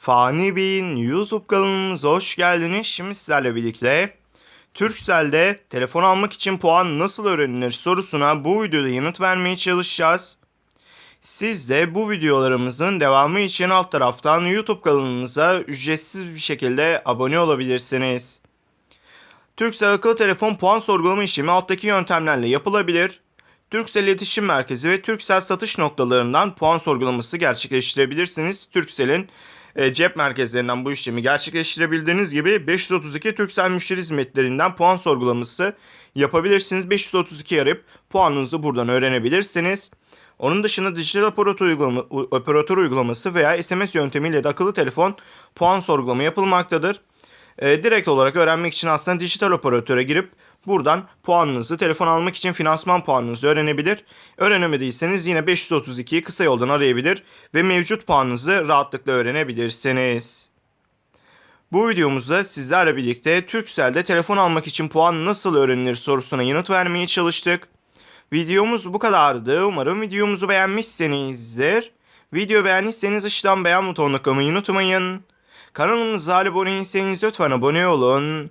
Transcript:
Fani Bey'in YouTube kanalımıza hoş geldiniz. Şimdi sizlerle birlikte Turkcell'de telefon almak için puan nasıl öğrenilir sorusuna bu videoda yanıt vermeye çalışacağız. Siz de bu videolarımızın devamı için alt taraftan YouTube kanalımıza ücretsiz bir şekilde abone olabilirsiniz. Turkcell akıllı telefon puan sorgulama işlemi alttaki yöntemlerle yapılabilir. Turkcell İletişim Merkezi ve Turkcell satış noktalarından puan sorgulaması gerçekleştirebilirsiniz. Turkcell'in e, cep merkezlerinden bu işlemi gerçekleştirebildiğiniz gibi 532 Turkcell müşteri hizmetlerinden puan sorgulaması yapabilirsiniz. 532 arayıp puanınızı buradan öğrenebilirsiniz. Onun dışında dijital operatör, uygulama, operatör uygulaması veya SMS yöntemiyle de akıllı telefon puan sorgulama yapılmaktadır. E, direkt olarak öğrenmek için aslında dijital operatöre girip buradan puanınızı telefon almak için finansman puanınızı öğrenebilir. Öğrenemediyseniz yine 532'yi kısa yoldan arayabilir ve mevcut puanınızı rahatlıkla öğrenebilirsiniz. Bu videomuzda sizlerle birlikte Turkcell'de telefon almak için puan nasıl öğrenilir sorusuna yanıt vermeye çalıştık. Videomuz bu kadardı. Umarım videomuzu beğenmişsinizdir. Video beğendiyseniz aşağıdan beğen butonuna tıklamayı unutmayın. Kanalımıza abone değilseniz lütfen abone olun.